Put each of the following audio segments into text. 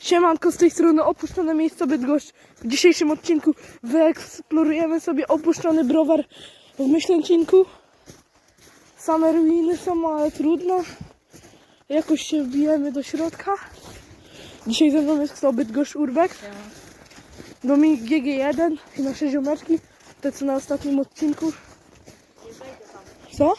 Siemanko, z tej strony opuszczone miejsce Bydgoszcz. W dzisiejszym odcinku wyeksplorujemy sobie opuszczony browar w Myślęcinku. Same ruiny są, ale trudno. Jakoś się wbijemy do środka. Dzisiaj ze mną jest kto? Bydgoszcz Urbek. Dominik GG1 i nasze ziomeczki. Te co na ostatnim odcinku. Co?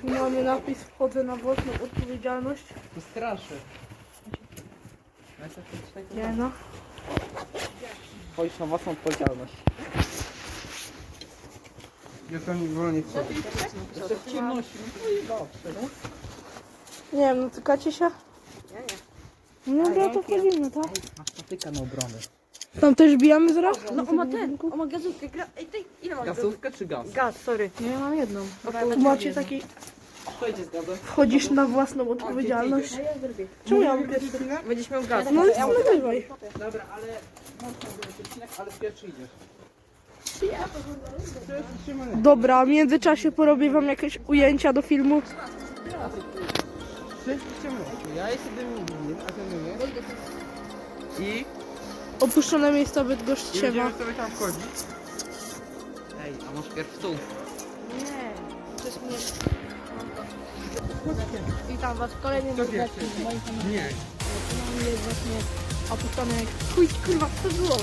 Tu mamy napis wchodzę na własną odpowiedzialność. To straszy. Ja to. Nie no. Wchodzisz na własną odpowiedzialność. Ja tam w ogóle nie chcę. Jeszcze w ciemności. No i dobrze. Nie wiem, no tykacie się? No dobra, to wchodzimy, tak? Masz patyka na obrony. Tam też bijamy zaraz? No on ma ten, on ma gazówkę, gra... Ej, ty, ile ma gazówkę? Gazówkę czy gaz? Gaz, sorry. Nie, mam jedną. Ja Tu macie taki, wchodzisz na własną odpowiedzialność. Czemu ja mam pierwszy? Będziesz miał gaz. No nie nagrywaj. Dobra, ale... Ale pierwszy idziesz. Dobra, w międzyczasie porobię wam jakieś ujęcia do filmu. Ja jestem a ty nie I Opuszczone miejsca Bydgoszcz I siema. będziemy sobie tam wchodzić. Ej, a może pierw tu? Nie, to jest mnie. Witam was w kolejnym Co odcinku moim kanale. Nie. Jest właśnie opuszczony jak... Chuj, kurwa, co to było?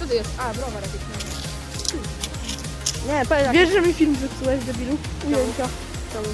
Co to jest? A, browar jakiś. Nie, powiem. Wiesz, że mi film zepsułeś, debilu? Ujęcia. Czemu?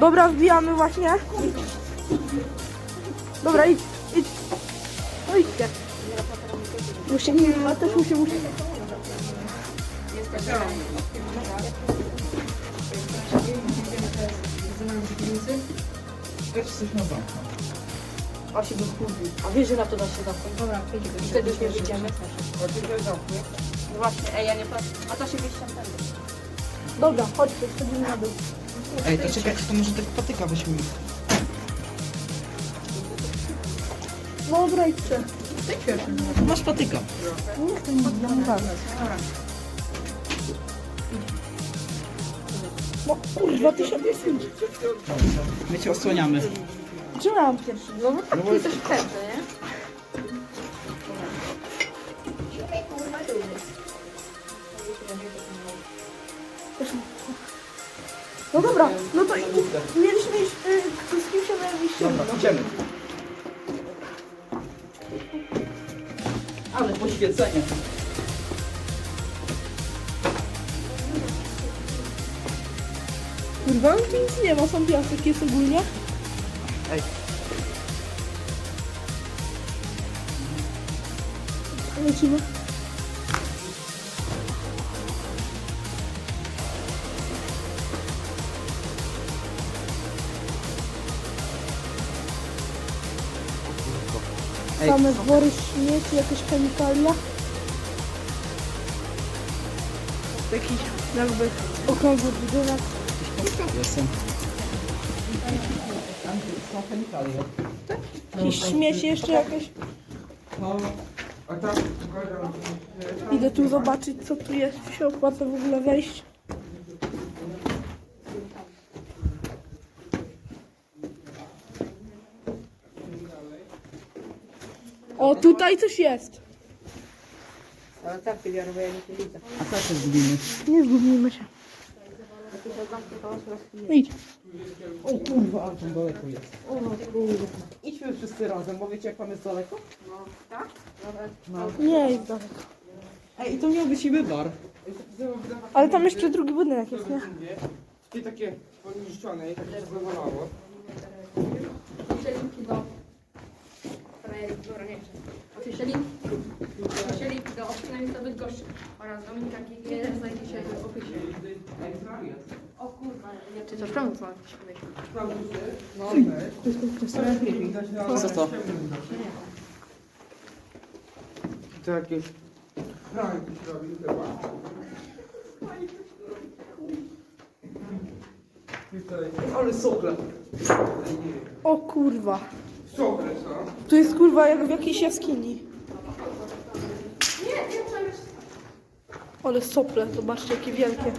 Dobra, wbijamy właśnie. Dobra, idź, idź. No idźcie. Musimy, ja też muszę, muszę. Też coś na zamknął. A się kurwi. A wiesz, że na to da się zamknąć. Dobra, wtedy już nie wyjdziemy. Też. No właśnie, ej, ja nie patrzę. A to się wyjść tam. Dobra, chodźcie, schodzimy na dół. Ej, to czekajcie, to może tego patyka weźmy. Dobra, idźcie. Masz patyka. No kurwa, ty się. My cię osłaniamy. Ja mam pierwszy? No bo tak, ty jesteś w tędy, nie? No dobra, no to mieliśmy iść, y, z kim się iść? Dobra, idziemy. Ale poświecenie. Kurwa, tu nic nie ma, są piasek jest ogólnie. Ej, Lecimy. Same dwory śmieci, jakieś chemikalia. Jakiś jakby okrągły budynek. Jestem. Są chemikalia. Jakieś śmieci jeszcze jakieś. No, a tam... Idę tu zobaczyć co tu jest, czy się opłaca w ogóle wejść. Tutaj coś jest. Ale tak, ja robię, ja nie widzę. A co się zgubimy? Nie zgubimy się. No idź. O kurwa, ale tam daleko jest. O kurwa. Idźmy wszyscy razem, bo wiecie jak tam jest daleko? Tak? No. Nie jest daleko. Ej, i to miał być niby bar. Ale tam jeszcze drugi budynek jest, nie? I takie poniszczone i tak się zawalało. Piszę linki do... frajerów, Dobra, nie chcę. Opiszę link. Opiszę do Bydgoszczy oraz Dominika znajdzie się w opisie. Co? O kurwa, nie to czemu? No. Co to? To jakieś... Ale sokle. O kurwa. Sokle są. Tu jest kurwa jak w jakiejś jaskini. Ale sople, zobaczcie jakie wielkie.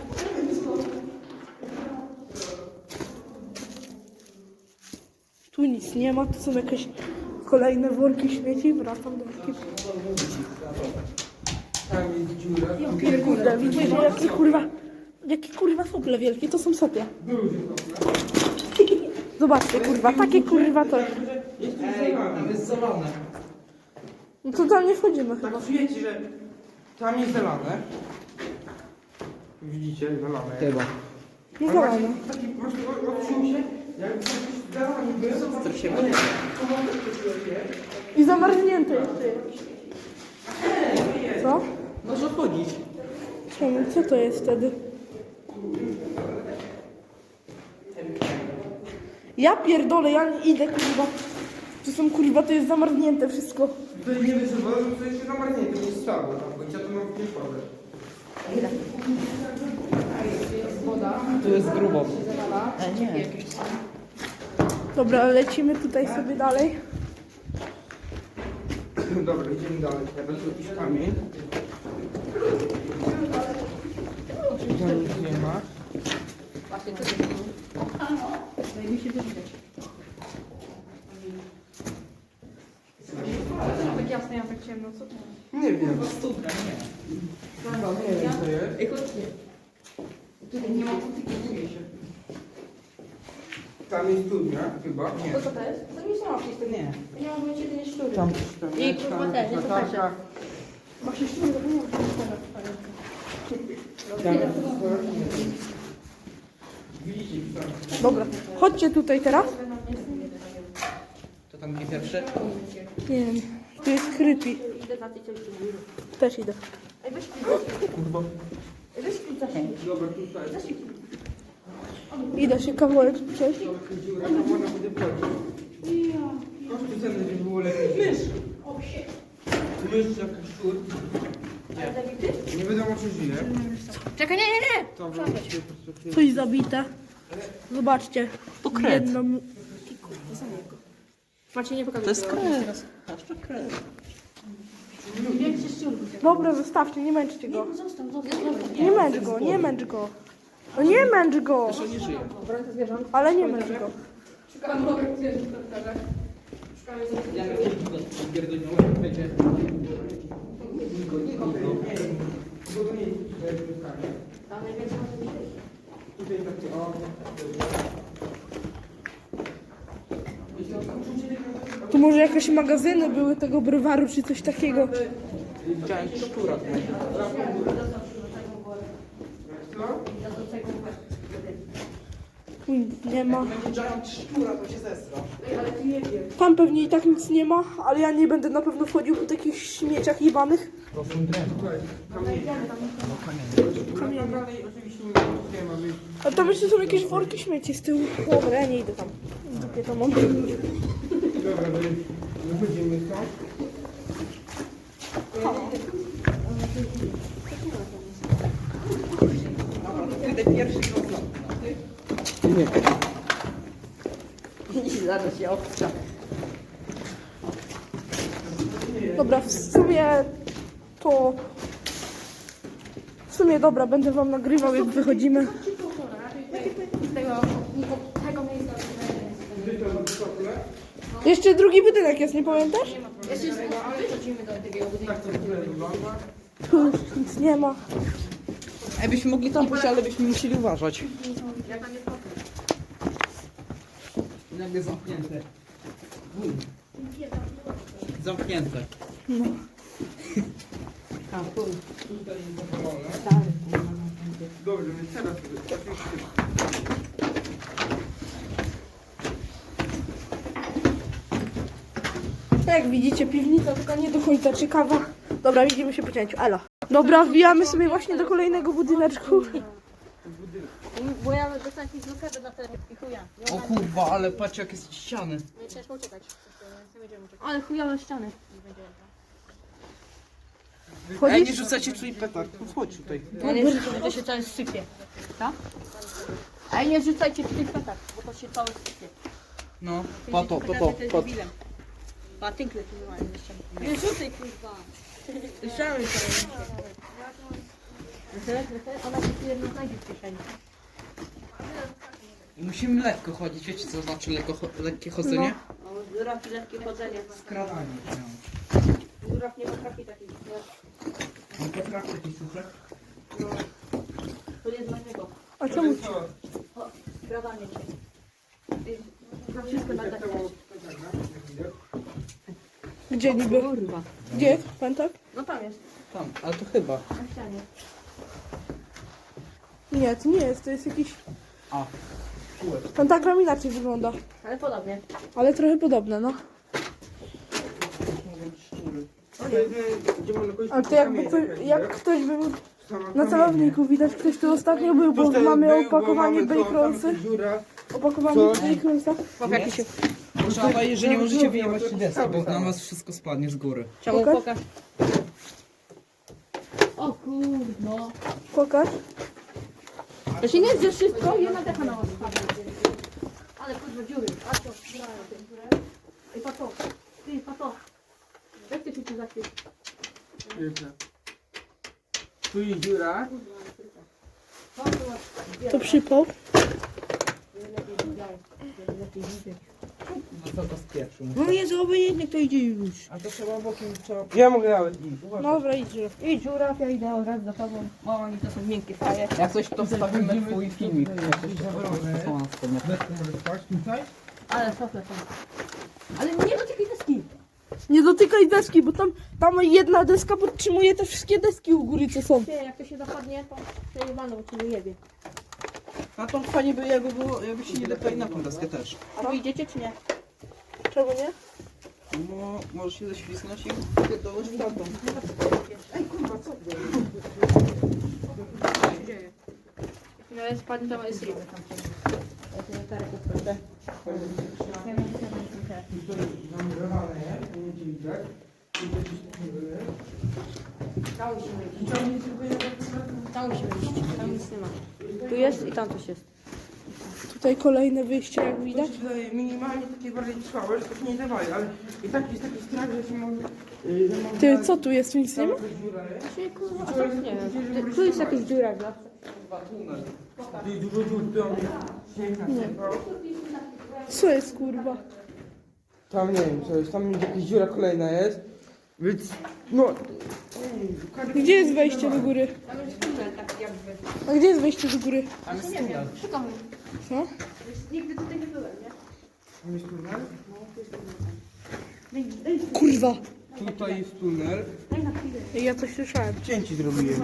Tu nic nie ma, tu są jakieś kolejne worki śmieci. Wracam do ekipu. Dziura. Kurde, widzicie jakie kurwa, jakie kurwa sople wielkie, to są sople. Zobaczcie kurwa, takie kurwa to. Ej, tam jest zalane. No to tam nie wchodzimy chyba. Tak że tam jest zalane. Widzicie, zalane. Chyba. No zalane. Taki po prostu odczuł się, jakby coś zalane było. To się I zamarznięte jeszcze jest. Co? Można chodzić. Czemu? Co to jest wtedy? Ja pierdolę, ja nie idę kurwa. To są kurwa, to jest zamarznięte wszystko. To nie wysuwa, to jeszcze zamarznięte, nie stało tam, bo ja to mam nie wchodzę. Woda, Tu jest grubo. zawala, nie. jakieś Dobra, lecimy tutaj sobie dalej. Dobra, idziemy dalej. Teraz jakiś kamień. Tam nic nie ma. Właśnie to jest. Daj mi się wyszukać. Tak jasne, ja tak ciemno, co to? Nie wiem. Studra, nie. Dobra, nie wiem co jest. Ej, chodźcie. Tutaj nie ma kupię się. Tam jest studnia, chyba. Nie. To co to jest? To nie stronie. Nie. To nie ma być jedynie szczury. Tam I jest, kurwa też, nie latarka. Właśnie szczury, to nie ma Tam jest Widzicie, tam. Dobra, chodźcie tutaj teraz. To tam gdzie pierwsze? Nie wiem, tu jest creepy. Idę za tej cielki. Też idę. Ej, weź Kurwa. Weź tu zasięg. Dobra, tutaj. Idę się kawałek przejść. Dobra, tu dziura, tam można będzie wchodzić. Koszty ceny, żeby było lepiej. Mysz! Mysz, jakaś szczur. Nie. Nie wiadomo czy żyje. Czekaj, nie, nie, nie! Perspektywy. Coś zabite. Zobaczcie. To kret. Jedną... Macie nie pokazuję. To jest kres. Większy szczur. Dobra, zostawcie, nie męczcie go. Nie męcz go, nie męcz go. No nie męcz go. nie żyje. Ale nie męcz go. Szukamy dobrych zwierząt w korytarzach. Szukamy zwierząt. Ja pierdolę, wiecie. Tam najwięcej może być. Tutaj takie o. może jakieś magazyny były tego browaru, czy coś takiego. Widziałem szczura. Tu nie ma. Tam pewnie i tak nic nie ma, ale ja nie będę na pewno wchodził po takich śmieciach jebanych. To są drewno. A tam jeszcze są jakieś worki śmieci z tyłu. Dobra, ja nie idę tam. Dupie to mam. Dobra, wy- wychodzimy stąd. Ty pierwszy. Nie. Zaraz się obca. Dobra, w sumie to... W sumie dobra, będę wam nagrywał jak wychodzimy. Z tego, tego miejsca. Jeszcze drugi budynek jest, nie pamiętasz? Jeszcze jest tego, ale chodzimy do drugiego budynku. Tak nic nie ma. Ej, byśmy mogli tam pójść, ale byśmy musieli uważać. Ja tam nie potem. Nagle zamknięte. Bum. Zamknięte. No. A, tu. Tutaj jest. Dobrze, więc teraz oczywiście. No Jak widzicie, piwnica taka nie do końca ciekawa. Dobra, widzimy się po cięciu. Elo. Dobra, wbijamy sobie właśnie do kolejnego budyneczku. Bo ja dostałem jakieś blokady na ten i chuja. O kurwa, ale patrz jak jest ściany. No ciężko uciekać. Nie będziemy uciekać. Ale chujowe ściany. Nie będziemy. Ej, nie rzucacie tutaj petard. No Wchodź tutaj. No nie rzucajcie, to się całe sypie. Tak? Ej, nie rzucajcie tutaj petak, bo to się całe sypie. No, po to, po to, po to. A ty klep normalnie jeszcze. Nie rzucaj kurwa. Słyszałem to. Ona się tu jedno znajdzie w kieszeni. I musimy lekko chodzić, wiecie co znaczy lekko, lekkie chodzenie? No, Żuraw lekkie chodzenie. Skradanie. Żuraw nie potrafi takich. No potrafię taki suchek. To jest dla niego. A czemu? Skradanie cię. Wszystko na tak Gdzie niby? Kurwa. Gdzie? Pętak? No tam jest, Tam, ale to chyba. na ścianie. Nie, to nie jest, to jest jakiś... A. Pentagram inaczej wygląda. Ale podobnie. Ale trochę podobne, no. Ale to jakby ktoś, jak ktoś był na celowniku, widać ktoś tu ostatnio był, bo mamy opakowanie baconrolsy. Opakowanie baconrolsa. Pokażcie się. Uważaj, że nie możecie wyjebać się deski, bo na was wszystko spadnie z góry. Czemu Pokaż. O kurno. Pokaż. To się nie zje wszystko jedna taka na was spadła. Ale kurwa dziury. A to, Ej, pato. Ty, pato. Jak ty się tu zaświeć? Tu jest dziura. To przypał. No co to z pierwszym? No jest obojętnie, kto idzie już. A to trzeba bokiem, trzeba... Ja mogę nawet iść. Dobra, idzie. I dziuraw, ja idę raz za tobą. O, oni to są miękkie faje. Jak coś to wstawimy twój filmik. Coś to posłana spodnia. Ale sofle są. Ale nie dotykaj deski. Nie dotykaj deski, bo tam, tam jedna deska podtrzymuje te wszystkie deski u góry, co są. Ty, jak to się zapadnie, to przejebano, bo ci wyjebie. Na tą fajnie by jakby było, jakby się nie depali na tą deskę też. A wy idziecie czy nie? Czemu nie? No, może się ześlizgnąć i dołoć w tamtą. No jest spadnie, to jest ryby tam. Tam musimy iść. Tam musimy iść. Tam nic nie ma. Tu jest i tam coś jest. Tutaj kolejne wyjście, jak widać. Widać? Daje minimalnie takie bardziej trwałe, że to się nie dawali, ale i tak jest taki strach, że się może... Yy, że może Ty, co tu jest? Nic nie ma? Czyli kurwa, a tak nie wiem. Tu- Tu jest jakaś dziura dla. Tu jest dużo dziur, śnieg nasypał. Co jest, kurwa? Tam nie wiem co jest, tam jakaś dziura kolejna jest. Więc, no... Gdzie jest wejście do góry? Tam jest tunel taki jakby. A gdzie jest wejście do góry? Tam jest Nie wiem, szukam. Co? Nigdy tutaj nie byłem, nie? Tam jest tunel? Kurwa. Tutaj jest tunel. Daj na chwilę. Ja coś słyszałem. Cięci zrobiłem.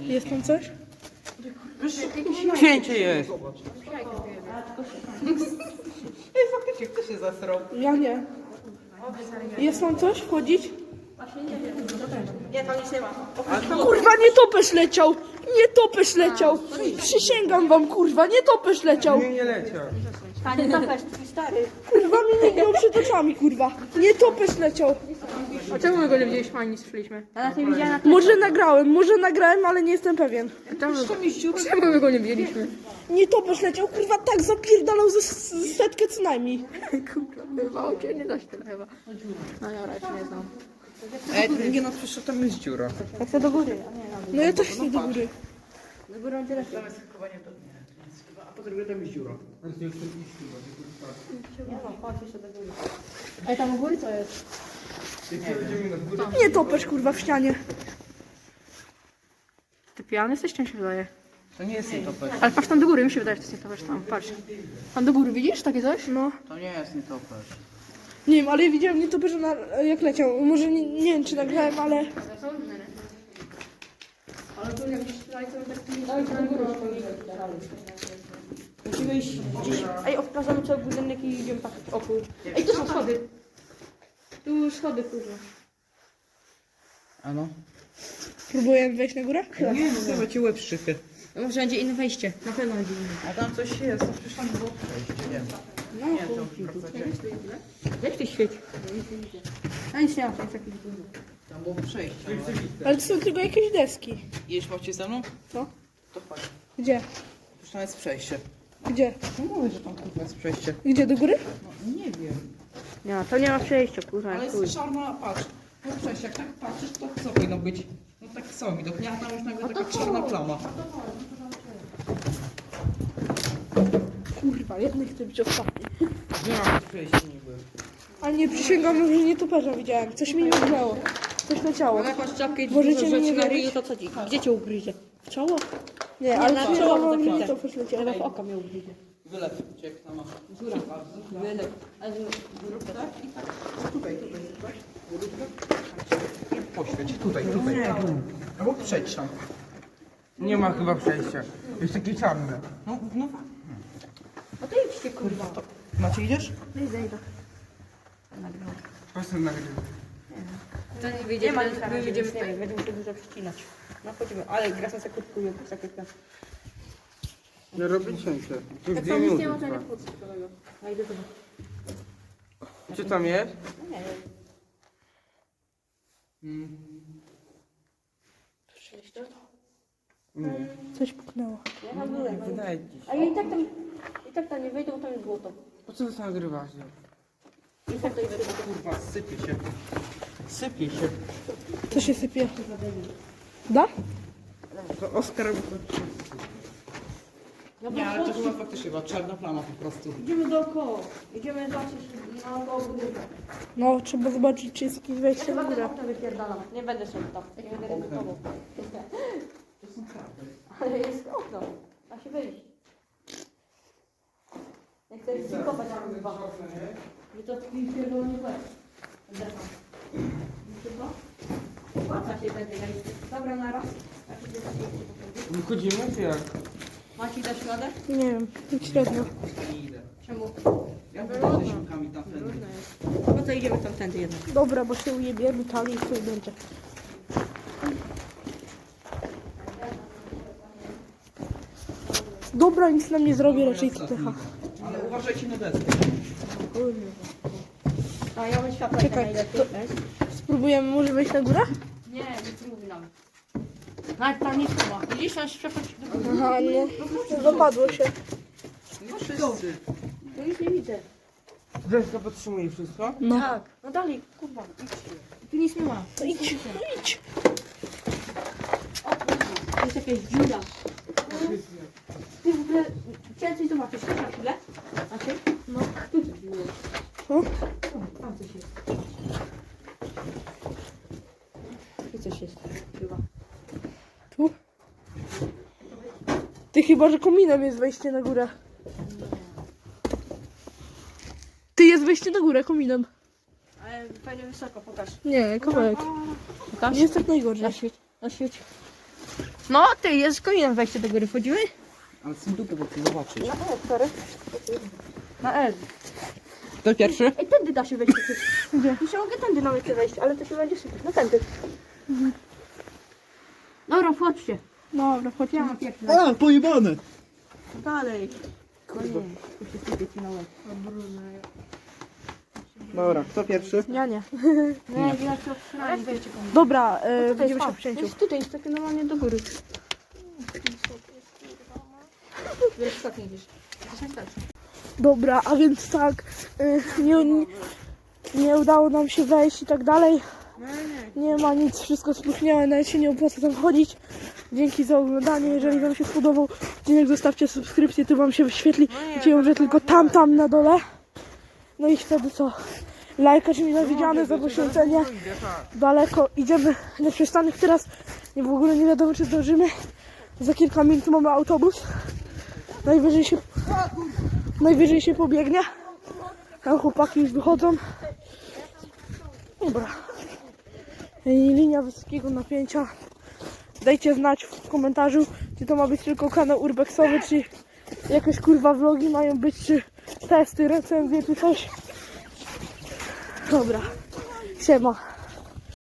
Jest tam coś? Cięcie jest! Ej, faktycznie, kto się zasrał? Ja nie. Jest tam coś? Wchodzić? Nie, tam nic nie ma. Kurwa, nie topesz leciał! Nie topesz leciał! Przysięgam wam, kurwa, nie topesz leciał! Nie, nie leciał. Panie, twój stary. Kurwa, mi mignął przed oczami, kurwa! Nie topesz leciał! A czemu my go nie widzieliśmy ani nie słyszeliśmy? Ja nas nie widziałem na Może nagrałem, może nagrałem, ale nie jestem pewien. Czemu, czemu my go nie widzieliśmy? Nie topesz leciał, kurwa, tak zapierdalał ze z setkę co najmniej. Chyba cię nie da się tyle chyba. No ja raczej nie znam. Ej, nie no, przecież tam jest dziura. Jak chcę do góry, na No ja też nie to no, chodź jeszcze do góry. Ej, tam u góry co jest? Nie topesz kurwa w ścianie. Ty pijany jesteś, czy mi się wydaje? To nie jest nietoperz. Ale patrz tam do góry, mi się wydaje, że to jest nietoperz tam, patrz. Tam do góry, widzisz takie coś? No. To nie jest nietoperz. Nie wiem, ale ja widziałem nietoperza na, jak leciał. Może nie, nie wiem czy nagrałem, ale... Ale są różne, nie? Ale tu jak gdzieś tutaj są takie... do góry Musimy iść gdzieś... Ej, obkazamy cały budynek i idziemy tak o kur... Ej, tu są schody. Tu schody, kurwa. A no? Próbuję wejść na górę? Nie, no chyba ci łeb szczypie. No może będzie inne wejście. Na pewno będzie inne. A tam coś jest, to przecież tam było przejście, nie No, Nie, to wracacie. Jak ty świeci? A nic nie ma, jest jakiś duży. Tam było przejście. no. Ale to są tylko jakieś deski. Jeść macie ze mną? Co? To chodź. Gdzie? Przecież tam jest przejście. Gdzie? No mówię, że tam kurwa jest przejście. Gdzie, do góry? No nie wiem. Nie, to nie ma przejścia, kurwa. Ale jest czarna, patrz. No przejście, jak tak patrzysz, to co powinno być? No tak samo widok, nie? A tam już nagle taka czarna plama. Kurwa, jednak chcę być ostatni. Nie ma przejścia niby. Ale nie przysięgam, że nietoperza widziałem. Coś mi mignęło. Coś leciało. Ale jak masz czapkę i Możecie dużo mi nie rzeczy na wierzyć? ryju, to co ci? Gdzie cię ugryzie? W czoło? Nie, ale na w czoło mam zakryte. nietoperz leciał. Ale w oko mnie ugryzie. Wylew jak tam masz. Góra. Wylek. Ale zrób tak i tak. Tutaj, tutaj, tutaj. I poświeć, tutaj, tutaj. Albo przejdź tam. Nie ma chyba przejścia. Jest takie czarne. No, no. A to idźcie, kurwa. Macie idziesz? Nie zejdę. Proszę nagrywać. To nie wyjdzie, my wyjdziemy nie będziemy się dużo przycinać. No chodzimy, ale gra na sekundkuję, sekundkę. Nie robię cięcie. To Tak dwie samo nic minuty nie ma, to nie trwa. ciekawego. Ja idę sobie. Co tam jest? No nie wiem. Nie. Coś puknęło. Ja na górę. no. Wydaje ci się. A ja i tak tam, i tak tam nie wejdę, bo tam jest złoto. Po co ty nagrywasz? I tak to i wejdę. Kurwa, sypie się. Sypie się. Co się sypie? Da? To Oskar... Nie, ale to była faktycznie była czarna plama po prostu. Idziemy dookoła. Idziemy zobaczyć naokoło budynku. No, trzeba zobaczyć, czy jest jakieś Ja wejście chyba na ten górę. okno wypierdalam. Nie będę szedł tam. Nie będę ryzykował. To są kraby. Ale jest okno. Da się wyjść. Nie chcę ryzykować, ale chyba. Że to taki pierdolony łeb. Wiecie co? Płaca się będzie. Dobra, na raz. Wychodzimy czy jak? Macie dać radę? Nie wiem, tak średnio. Nie idę. Czemu? Ja będę ze siłkami tam wtedy. Różne jest. No to idziemy tamtędy jednak. Dobra, bo się ujebiemy tali i chuj będzie. Dobra, nic nam nie zrobię, raczej TTH. Ale uważajcie na deskę. A ja mam światło Czekaj, najlepiej. Spróbujemy może wejść na górę? Nie, nic nie mówi nam. Nawet tam nic nie ma. Widzisz, nasz światło Aha, no. Zapadło się. Nie wszyscy. No nic nie widzę. Deska podtrzymuje wszystko? No. Tak. No dalej, kurwa, idźcie. Tu nic nie ma. To idź, no idź. O kurwa, jest jakaś dziura. Ty w ogóle chciałem coś zobaczyć. Chodź na chwilę. A ty? No. Tu coś było. O. Tam coś jest. Tu coś jest. Chyba. Tu? Ty chyba, że kominem jest wejście na górę. Ty jest wejście na górę kominem. Ale pewnie wysoko, pokaż. Nie, kawałek. Pokaż. Nie jest tak najgorzej. Na świeć, na świeć. No ty, jest kominem wejście do góry. Wchodzimy? Ale chcę dupę, bo chcę zobaczyć. Na L, sorry. Na L. Kto pierwszy? Ej, tędy da się wejść przecież. Gdzie? Ja się mogę tędy nawet wejść, ale to się będzie sypać. No tędy. Dobra, wchodźcie. Dobra, chodź. Ja. A, pojebane! Dalej. Koniec. Tu się sypie ci na łeb. Dobra, kto pierwszy? Ja nie. Nie, ja to przynajmniej wejście komuś. Dobra, e, będziemy jest, się przeciąć. jest tutaj, jest takie normalnie do góry. Wiesz, tak nie tak. Dobra, a więc tak, nie, nie, nie udało nam się wejść i tak dalej. No nie. Ma nic, wszystko spróchniałe, nawet się nie opłaca tam chodzić. Dzięki za oglądanie, jeżeli wam się spodobał odcinek, zostawcie subskrypcję, tu wam się wyświetli, ją, że tylko tam, tam na dole. No i wtedy co? Lajka czy mile widziane za poświęcenie. Daleko idziemy na przystanek teraz. Nie w ogóle nie wiadomo czy zdążymy. Za kilka minut mamy autobus. Najwyżej się, najwyżej się pobiegnie. Tam chłopaki już wychodzą. Dobra. I linia wysokiego napięcia. Dajcie znać w komentarzu, czy to ma być tylko kanał urbexowy, czy jakieś kurwa vlogi mają być, czy testy, recenzje, czy coś. Dobra. Siema.